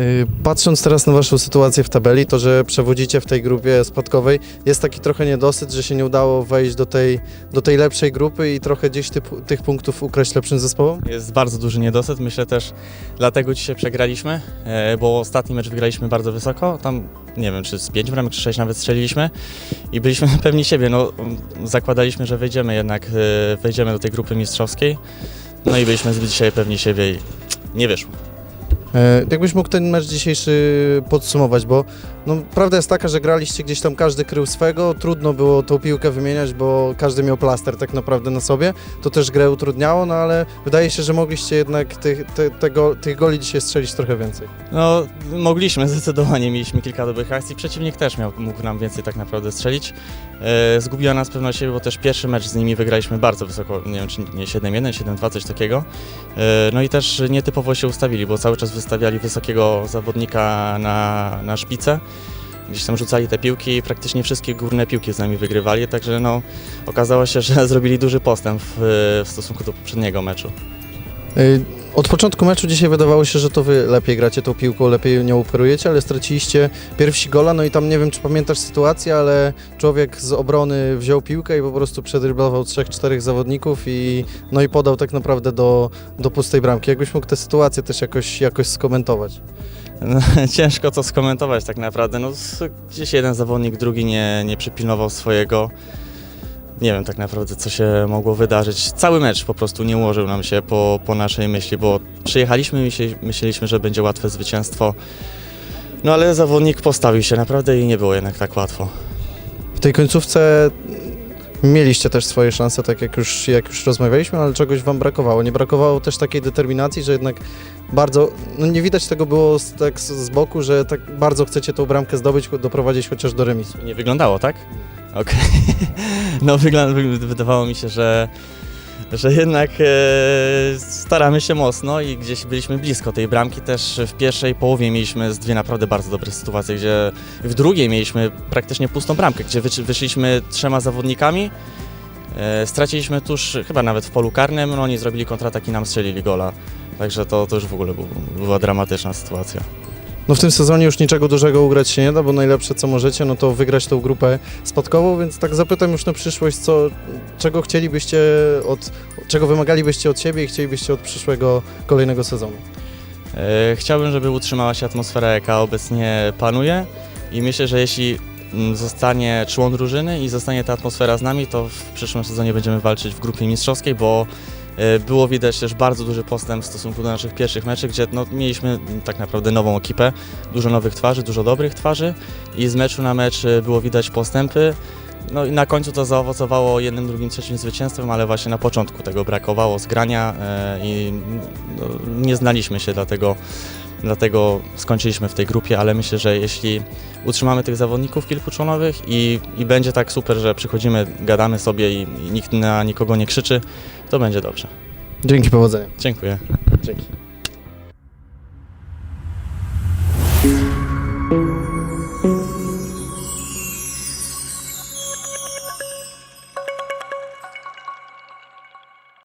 Y, Patrząc teraz na Waszą sytuację w tabeli, to że przewodzicie w tej grupie spadkowej, jest taki trochę niedosyt, że się nie udało wejść do tej, do tej lepszej grupy i trochę gdzieś ty, tych punktów ukraść lepszym zespołom? Jest bardzo duży niedosyt, myślę też dlatego dzisiaj przegraliśmy, e, bo ostatni mecz wygraliśmy bardzo wysoko, tam nie wiem czy z 5 bramek czy 6 nawet strzeliliśmy i byliśmy pewni siebie, no zakładaliśmy, że wejdziemy jednak, e, wejdziemy do tej grupy mistrzowskiej, no i byliśmy zbyt dzisiaj pewni siebie i nie wyszło. E, Jakbyś mógł ten mecz dzisiejszy podsumować, bo no, prawda jest taka, że graliście gdzieś tam, każdy krył swego, trudno było tą piłkę wymieniać, bo każdy miał plaster tak naprawdę na sobie, to też grę utrudniało, no ale wydaje się, że mogliście jednak tych, te, tego, tych goli dzisiaj strzelić trochę więcej. No, mogliśmy, zdecydowanie mieliśmy kilka dobrych akcji. Przeciwnik też miał, mógł nam więcej tak naprawdę strzelić. E, zgubiła nas pewność siebie, bo też pierwszy mecz z nimi wygraliśmy bardzo wysoko, nie wiem czy nie 7-1, 7-2, coś takiego. E, no i też nietypowo się ustawili, bo cały czas wystawiali wysokiego zawodnika na, na szpicę. Gdzieś tam rzucali te piłki i praktycznie wszystkie górne piłki z nami wygrywali, także no, okazało się, że zrobili duży postęp w, w stosunku do poprzedniego meczu. Y, Od początku meczu dzisiaj wydawało się, że to wy lepiej gracie tą piłką, lepiej nią operujecie, ale straciliście pierwsi gola, no i tam nie wiem, czy pamiętasz sytuację, ale człowiek z obrony wziął piłkę i po prostu przedryblował trzech, czterech zawodników i no i podał tak naprawdę do, do pustej bramki. Jakbyś mógł tę sytuację też jakoś, jakoś skomentować? No, ciężko to skomentować tak naprawdę. No, gdzieś jeden zawodnik, drugi nie, nie przypilnował swojego. Nie wiem tak naprawdę, co się mogło wydarzyć. Cały mecz po prostu nie ułożył nam się po, po naszej myśli, bo przyjechaliśmy i myśleliśmy, że będzie łatwe zwycięstwo. No ale zawodnik postawił się naprawdę i nie było jednak tak łatwo. W tej końcówce mieliście też swoje szanse, tak jak już, jak już rozmawialiśmy, ale czegoś wam brakowało. Nie brakowało też takiej determinacji, że jednak bardzo, no nie widać tego było z, tak z- z boku, że tak bardzo chcecie tą bramkę zdobyć, doprowadzić chociaż do remisu. Nie wyglądało, tak? Okej. No wygląda, wy- wydawało mi się, że, że jednak e, staramy się mocno i gdzieś byliśmy blisko tej bramki. Też w pierwszej połowie mieliśmy z dwie naprawdę bardzo dobre sytuacje, gdzie w drugiej mieliśmy praktycznie pustą bramkę, gdzie wysz, wyszliśmy trzema zawodnikami. E, straciliśmy tuż, chyba nawet w polu karnym, no oni zrobili kontratak i nam strzelili gola. Także to, to już w ogóle był, była dramatyczna sytuacja. No w tym sezonie już niczego dużego ugrać się nie da, bo najlepsze co możecie, no to wygrać tą grupę spadkową, więc tak zapytam już na przyszłość, co, czego chcielibyście od, czego wymagalibyście od siebie i chcielibyście od przyszłego kolejnego sezonu. E, Chciałbym, żeby utrzymała się atmosfera, jaka obecnie panuje i myślę, że jeśli mm, zostanie człon drużyny i zostanie ta atmosfera z nami, to w przyszłym sezonie będziemy walczyć w grupie mistrzowskiej, bo było widać też bardzo duży postęp w stosunku do naszych pierwszych meczy, gdzie no, mieliśmy tak naprawdę nową ekipę, dużo nowych twarzy, dużo dobrych twarzy i z meczu na mecz e, było widać postępy. No i na końcu to zaowocowało jednym, drugim, trzecim zwycięstwem, ale właśnie na początku tego brakowało zgrania e, i no, nie znaliśmy się, dlatego, dlatego skończyliśmy w tej grupie, ale myślę, że jeśli utrzymamy tych zawodników kilkuczłonowych i, i będzie tak super, że przychodzimy, gadamy sobie i, i nikt na nikogo nie krzyczy, to będzie dobrze. Dzięki, powodzenia. Dziękuję. Dzięki.